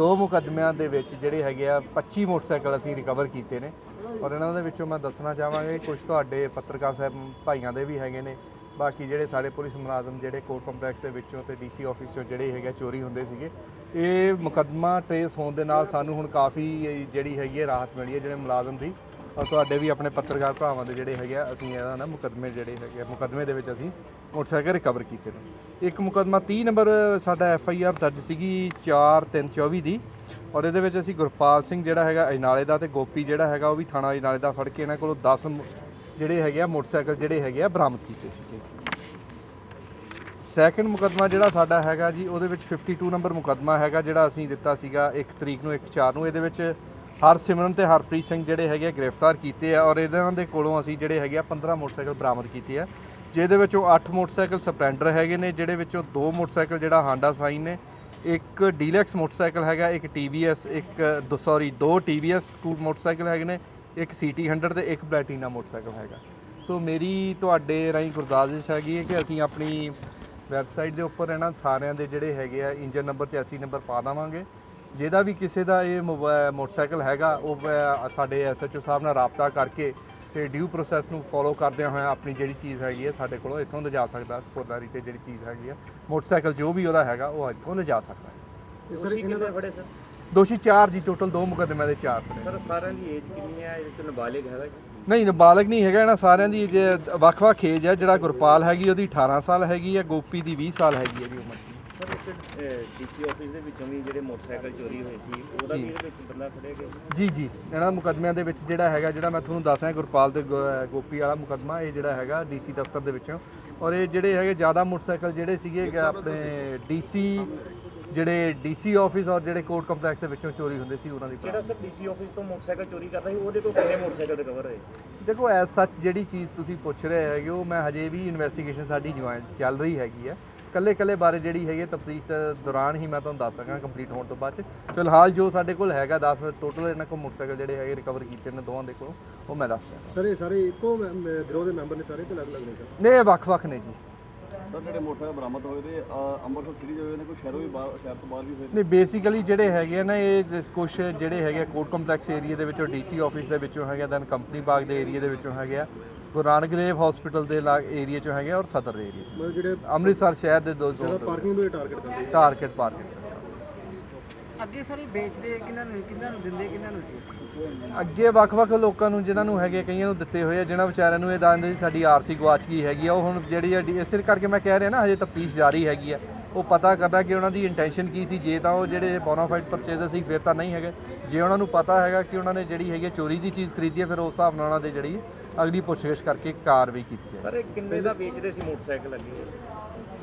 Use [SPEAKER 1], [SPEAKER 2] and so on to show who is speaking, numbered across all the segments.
[SPEAKER 1] ਦੋ ਮੁਕੱਦਮਿਆਂ ਦੇ ਵਿੱਚ ਜਿਹੜੇ ਹੈਗੇ ਆ 25 ਮੋਟਰਸਾਈਕਲ ਅਸੀਂ ਰਿਕਵਰ ਕੀਤੇ ਨੇ। ਔਰ ਇਹਨਾਂ ਦੇ ਵਿੱਚੋਂ ਮੈਂ ਦੱਸਣਾ ਚਾਹਾਂਗਾ ਕਿ ਕੁਝ ਤੁਹਾਡੇ ਪੱਤਰਕਾਰ ਸਾਹਿਬ ਭਾਈਆਂ ਦੇ ਵੀ ਹੈਗੇ ਨੇ। ਬਾਕੀ ਜਿਹੜੇ ਸਾਡੇ ਪੁਲਿਸ ਮੁਲਾਜ਼ਮ ਜਿਹੜੇ ਕੋਰਟ ਕੰਪਲੈਕਸ ਦੇ ਵਿੱਚੋਂ ਤੇ ਡੀਸੀ ਆਫਿਸ ਚੋਂ ਜਿਹੜੇ ਹੈਗੇ ਚੋਰੀ ਹੁੰਦੇ ਸੀਗੇ, ਇਹ ਮੁਕੱਦਮਾ ਟ੍ਰੇਸ ਹੋਣ ਦੇ ਨਾਲ ਸਾਨੂੰ ਹੁਣ ਕਾਫੀ ਜਿਹੜੀ ਹੈਗੀ ਹੈ ਰਾਹਤ ਮਿਲੀ ਹੈ ਜਿਹੜੇ ਮੁਲਾਜ਼ਮ ਦੀ। ਔਰ ਤੁਹਾਡੇ ਵੀ ਆਪਣੇ ਪੱਤਰਕਾਰ ਭਰਾਵਾਂ ਦੇ ਜਿਹੜੇ ਹੈਗੇ ਆ ਅਸੀਂ ਇਹਦਾ ਨਾ ਮੁਕੱਦਮੇ ਜਿਹੜੇ ਹੈਗੇ ਆ, ਮੁਕੱਦਮੇ ਦੇ ਵਿੱਚ ਅਸੀਂ ਮੋਟਰਸਾਈਕਲ ਰਿਕਵਰ ਕੀਤੇ ਨੇ। ਇੱਕ ਮੁਕੱਦਮਾ 30 ਨੰਬਰ ਸਾਡਾ ਐਫ ਆਈ ਆਰ ਦਰਜ ਸੀਗੀ 4 3 24 ਦੀ। ਔਰ ਇਹਦੇ ਵਿੱਚ ਅਸੀਂ ਗੁਰਪਾਲ ਸਿੰਘ ਜਿਹੜਾ ਹੈਗਾ ਅਜਨਾਲੇ ਦਾ ਤੇ ਗੋਪੀ ਜਿਹੜਾ ਹੈਗਾ ਉਹ ਵੀ ਥਾਣਾ ਅਜਨਾਲੇ ਦਾ ਫੜ ਕੇ ਇਹਨਾਂ ਕੋਲੋਂ 10 ਜਿਹੜੇ ਹੈਗੇ ਆ ਮੋਟਰਸਾਈਕਲ ਜਿਹੜੇ ਹੈਗੇ ਆ ਬਰਾਮਦ ਕੀਤੇ ਸੀਗੇ। ਸੈਕੰਡ ਮੁਕੱਦਮਾ ਜਿਹੜਾ ਸਾਡਾ ਹੈਗਾ ਜੀ ਉਹਦੇ ਵਿੱਚ 52 ਨੰਬਰ ਮੁਕੱਦਮਾ ਹੈਗਾ ਜਿਹੜਾ ਅਸੀਂ ਦਿੱਤਾ ਸੀਗਾ 1 ਤਰੀਕ ਨੂੰ 1 4 ਨੂੰ। ਇਹਦੇ ਵਿੱਚ ਹਰਸਿਮਰਨ ਤੇ ਹਰਪ੍ਰੀਤ ਸਿੰਘ ਜਿਹੜੇ ਹੈਗੇ ਆ ਗ੍ਰਿਫਤਾਰ ਕੀਤੇ ਆ ਔਰ ਇਹਨਾਂ ਦੇ ਕੋਲੋਂ ਅਸੀਂ ਜਿਹੜੇ ਹੈਗੇ ਆ 15 ਮੋਟਰਸਾਈਕਲ ਬਰਾਮਦ ਕੀਤੇ ਆ, ਜਿਹਦੇ ਵਿੱਚੋਂ 8 ਮੋਟਰਸਾਈਕਲ ਸਪਲੈਂਡਰ ਹੈਗੇ ਨੇ ਜਿਹੜੇ ਵਿੱਚੋਂ ਦੋ ਮੋਟਰਸਾਈਕਲ ਜਿਹੜਾ ਹਾਂਡਾ ਸਾਈਨ ਨੇ, ਇੱਕ ਡੀਲੈਕਸ ਮੋਟਰਸਾਈਕਲ ਹੈਗਾ, ਇੱਕ TVS ਇੱਕ, ਦੋ ਸੌਰੀ ਦੋ TVS ਸਕੂਲ ਮੋਟਰਸਾਈਕਲ ਹੈਗੇ ਨੇ, ਇੱਕ CT 100 ਤੇ ਇੱਕ ਪਲੈਟੀਨਾ ਮੋਟਰਸਾਈਕਲ ਹੈਗਾ। ਸੋ ਮੇਰੀ ਤੁਹਾਡੇ ਰਾਹੀਂ ਗੁਰਦਾਸਿਸ਼ ਹੈਗੀ ਹੈ ਕਿ ਅਸੀਂ ਆਪਣੀ ਵੈਬਸਾਈਟ ਦੇ ਉੱਪਰ ਇਹਨਾਂ ਸਾਰਿਆਂ ਦੇ ਜਿਹੜੇ ਹੈਗੇ ਆ ਇੰਜਨ ਨੰਬਰ 84 ਨੰਬਰ ਪਾ ਦੇਵਾਂਗੇ। ਜਿਹਦਾ ਵੀ ਕਿਸੇ ਦਾ ਇਹ ਮੋਬਾ- ਮੋਟਰਸਾਈਕਲ ਹੈਗਾ ਉਹ ਸਾਡੇ ਐਸਐਚਓ ਸਾਹਿਬ ਨਾਲ ਰਾਬਤਾ ਕਰਕੇ ਤੇ ਡਿਊ ਪ੍ਰੋਸੈਸ ਨੂੰ ਫੋਲੋ ਕਰਦਿਆਂ ਹੋਇਆਂ ਆਪਣੀ ਜਿਹੜੀ ਚੀਜ਼ ਹੈਗੀ ਹੈ ਸਾਡੇ ਕੋਲੋਂ ਇੱਥੋਂ ਲਿਜਾ ਸਕਦਾ ਸਪੋਰਟਰੀ ਤੇ ਜਿਹੜੀ ਚੀਜ਼ ਹੈਗੀ ਆ ਮੋਟਰਸਾਈਕਲ ਜੋ ਵੀ ਉਹਦਾ ਹੈਗਾ ਉਹ ਇੱਥੋਂ ਲਿਜਾ ਸਕਦਾ ਹੈ।
[SPEAKER 2] ਦੋਸ਼ੀ ਕਿੰਨੇ ਫੜੇ ਸਰ?
[SPEAKER 1] ਦੋਸ਼ੀ 4 ਜੀ ਟੋਟਲ ਦੋ ਮੁਕੱਦਮਿਆਂ ਦੇ 4
[SPEAKER 2] ਸਰ ਸਾਰਿਆਂ ਦੀ ਏਜ ਕਿੰਨੀ ਹੈ? ਇਹਦੇ ਚ ਨਾਬਾਲਿਗ ਹੈਗਾ
[SPEAKER 1] ਨਹੀਂ ਨਾਬਾਲਗ ਨਹੀਂ ਹੈਗਾ ਇਹਨਾਂ ਸਾਰਿਆਂ ਦੀ ਜੇ ਵੱਖ-ਵੱਖ ਏਜ ਹੈ ਜਿਹੜਾ ਗੁਰਪਾਲ ਹੈਗੀ ਉਹਦੀ 18 ਸਾਲ ਹੈਗੀ ਹੈ ਗੋਪੀ ਦੀ 20 ਸਾਲ ਹੈਗੀ ਹੈ ਜੀ ਉਮਰ
[SPEAKER 2] ਡੀਸੀ ਆਫਿਸ ਦੇ ਵਿੱਚੋਂ ਵੀ ਜਿਹੜੇ ਮੋਟਰਸਾਈਕਲ ਚੋਰੀ ਹੋਏ ਸੀ ਉਹਦਾ ਵੀ ਇਹਦੇ ਵਿੱਚ ਬੰਦਾ ਫੜਿਆ ਗਿਆ?
[SPEAKER 1] ਜੀ ਜੀ। ਇਹਨਾਂ ਮੁਕੱਦਮਿਆਂ ਦੇ ਵਿੱਚ ਜਿਹੜਾ ਹੈਗਾ ਜਿਹੜਾ ਮੈਂ ਤੁਹਾਨੂੰ ਦੱਸ ਰਿਹਾ ਗੁਰਪਾਲ ਤੇ ਗੋ- ਗੋਪੀ ਵਾਲਾ ਮੁਕੱਦਮਾ ਇਹ ਜਿਹੜਾ ਹੈਗਾ ਡੀਸੀ ਦਫ਼ਤਰ ਦੇ ਵਿੱਚੋਂ। ਔਰ ਇਹ ਜਿਹੜੇ ਹੈਗੇ ਜ਼ਿਆਦਾ ਮੋਟਰਸਾਈਕਲ ਜਿਹੜੇ ਸੀਗੇ ਕਿ ਆਪਣੇ ਡੀਸੀ ਜਿਹੜੇ ਡੀਸੀ ਆਫਿਸ ਔਰ ਜਿਹੜੇ ਕੋਰਟ ਕੰਪਲੈਕਸ ਦੇ ਵਿੱਚੋਂ ਚੋਰੀ ਹੁੰਦੇ ਸੀ ਉਹਨਾਂ ਦੀ
[SPEAKER 2] ਜਿਹੜਾ ਸਰ ਡੀਸੀ ਆਫਿਸ ਤੋਂ ਮੋਟਰਸਾਈਕਲ ਚੋਰੀ ਕਰਦਾ ਸੀ ਉਹਦੇ ਕੋਲ ਕਿੰਨੇ ਮੋਟਰਸਾਈਕਲ ਰਿਕਵਰ ਹੋਏ?
[SPEAKER 1] ਦੇਖੋ ਐਸ ਸੱਚ ਜਿਹੜੀ ਚੀਜ਼ ਤੁਸੀਂ ਪੁੱਛ ਰਹੇ ਹੈਗੇ ਉਹ ਮੈਂ ਹਜੇ ਵੀ ਇਨਵੈਸਟੀਗੇਸ਼ਨ ਸਾਡੀ ਜੁਆਇਨ ਚੱਲ ਰਹੀ ਹੈਗੀ ਹੈ। ਕੱਲੇ ਕੱਲੇ ਬਾਰੇ ਜਿਹੜੀ ਹੈਗੀ ਤਫਤੀਸ਼ ਦੇ ਦੌਰਾਨ ਹੀ ਮੈਂ ਤੁਹਾਨੂੰ ਦੱਸ ਸਕਾਂ ਕੰਪਲੀਟ ਹੋਣ ਤੋਂ ਬਾਅਦ ਚ। ਫਿਲਹਾਲ ਜੋ ਸਾਡੇ ਕੋਲ ਹੈਗਾ 10 ਟੋਟਲ ਇਹਨਾਂ ਕੋਲ ਮੋਟਰਸਾਈਕਲ ਜਿਹੜੇ ਹੈਗੇ ਰਿਕਵਰ ਕੀਤੇ ਨੇ ਦੋਵਾਂ ਦੇ ਕੋਲ ਉਹ ਮੈਂ ਦੱਸ ਰਿਹਾ।
[SPEAKER 3] ਸਰ ਇਹ ਸਾਰੇ ਇੱਕੋ ਗਿਰੋਹ ਦੇ ਮੈਂਬਰ ਨੇ ਸਾਰੇ ਤੇ ਅਲੱਗ-ਅਲੱਗ ਨੇ ਸਰ?
[SPEAKER 1] ਨੇ ਇਹ ਵੱਖ-ਵੱਖ ਨੇ ਜੀ।
[SPEAKER 4] ਸਰ ਜਿਹੜੇ ਮੋਟਰਸਾਈਕਲ ਬਰਾਮਦ ਹੋਏ ਤੇ ਅ, ਅੰਮ੍ਰਿਤਸਰ ਸਿਟੀ ਦੇ ਹੋਏ ਨੇ ਕੋਈ ਸ਼ਹਿਰੋਂ ਵੀ ਬਾਹਰ ਸ਼ਹਿਰ ਤੋਂ ਬਾਹਰ ਵੀ ਹੋਏ ਨੇ।
[SPEAKER 1] ਨਹੀਂ ਬੇਸਿਕਲੀ ਜਿਹੜੇ ਹੈਗੇ ਆ ਨਾ ਇਹ ਕੁਝ ਜਿਹੜੇ ਹੈਗੇ ਕੋਰਟ ਕੰਪਲੈਕਸ ਏਰੀਆ ਦੇ ਵਿੱਚੋਂ ਡੀਸੀ ਆਫਿਸ ਦੇ ਵਿੱਚੋਂ ਹੈਗੇ ਦੈਨ ਕੰਪਨੀ ਬਾਗ ਦੇ ਏਰੀਆ ਦੇ ਵਿੱਚੋਂ ਹੈਗੇ ਆ। ਗੁਰੂ ਨਾਨਕ ਦੇਵ ਹਸਪੀਟਲ ਦੇ ਲਾਗ ਏਰੀਆ ਚੋਂ ਹੈਗੇ ਔਰ ਸਦਰ ਦੇ ਏਰੀਆ
[SPEAKER 3] ਮਤਲਬ ਜਿਹੜੇ
[SPEAKER 1] ਅੰਮ੍ਰਿਤਸਰ ਸ਼ਹਿਰ ਦੇ ਦੋ
[SPEAKER 3] ਜ਼ਿਆਦਾ ਪਾਰਕਿੰਗ ਨੂੰ ਟਾਰਗੇਟ ਕਰਦੇ ਆ।
[SPEAKER 1] ਟਾਰਗੇਟ ਪਾਰਕਿੰਗ
[SPEAKER 5] ਅੱਗੇ ਸਾਰੇ ਵੇਚਦੇ ਕਿਹਨਾਂ ਨੂੰ ਕਿਹਨਾਂ ਨੂੰ ਦਿੰਦੇ ਕਿਹਨਾਂ ਨੂੰ ਸੀ?
[SPEAKER 1] ਅੱਗੇ ਵੱਖ-ਵੱਖ ਲੋਕਾਂ ਨੂੰ ਜਿਨ੍ਹਾਂ ਨੂੰ ਹੈਗੇ ਕਈਆਂ ਨੂੰ ਦਿੱਤੇ ਹੋਏ ਆ ਜਿਨ੍ਹਾਂ ਵਿਚਾਰਿਆਂ ਨੂੰ ਇਹ ਦੱਸਦੇ ਸੀ ਸਾਡੀ ਆਰਸੀ ਗਵਾਚ ਗਈ ਹੈਗੀ ਆ। ਉਹ ਹੁਣ ਜਿਹੜੀ ਆ ਡੀ- ਇਸੇ ਕਰਕੇ ਮੈਂ ਕਹਿ ਰਿਹਾ ਨਾ ਹਜੇ ਤਫਤੀਸ਼ ਜਾਰੀ ਹੈਗੀ ਆ। ਉਹ ਪਤਾ ਕਰਨਾ ਕਿ ਉਹਨਾਂ ਦੀ ਇੰਟੈਂਸ਼ਨ ਕੀ ਸੀ। ਜੇ ਤਾਂ ਉਹ ਜਿਹੜੇ ਬੋਨਾਫਾਈਡ ਪਰਚੇਜ਼ਰ ਸੀ, ਫਿਰ ਤਾਂ ਨਹੀਂ ਹੈਗੇ। ਜੇ ਉਹਨਾਂ ਨੂੰ ਪਤਾ ਹੈਗਾ ਕਿ ਉਹਨਾਂ ਨੇ ਜਿਹੜੀ ਹੈਗੀ ਆ ਚੋਰੀ ਦੀ ਚੀਜ਼ ਖਰੀਦੀ ਹੈ ਫਿਰ ਉਸ ਹਿਸਾਬ ਨਾਲ ਉਹਨਾਂ ਦੇ ਜਿਹੜੀ ਅਗਲੀ ਪੁੱਛਗਿੱਛ ਕਰਕੇ ਕਾਰਵਾਈ ਕੀਤੀ ਜਾਏ
[SPEAKER 2] ਸਰ ਕਿੰਨੇ ਦਾ ਵੇਚਦੇ ਸੀ ਮੋਟਰਸਾਈਕਲ ਅੱਗੇ?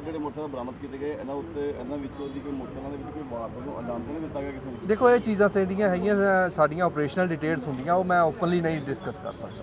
[SPEAKER 4] ਸਰ ਜਿਹੜੇ ਮੋਟਰਸਾਈਕਲ ਬਰਾਮਦ ਕੀਤੇ ਗਏ, ਇਹਨਾਂ ਉੱਤੇ, ਇਹਨਾਂ ਵਿੱਚੋਂ ਦੀ ਕੋਈ ਮੋਟਰਸਾਈਕਲਾਂ ਦੇ ਵਿੱਚ ਕੋਈ ਵਾਰਦਾਤ ਨੂੰ ਅੰਜਾਮ ਤਾਂ ਦਿੱਤਾ ਗਿਆ ਕਿਸੇ ਨੂੰ?
[SPEAKER 1] ਦੇਖੋ, ਇਹ ਚੀਜ਼ਾਂ ਜਿਹੜੀਆਂ ਹੈਗੀਆਂ, ਸਾਡੀਆਂ ਆਪਰੇਸ਼ਨਲ ਡਿਟੇਲਸ ਹੁੰਦੀਆਂ, ਉਹ ਮੈਂ ਓਪਨਲੀ ਨਹੀਂ ਡਿਸਕਸ ਕਰ ਸਕਦਾ।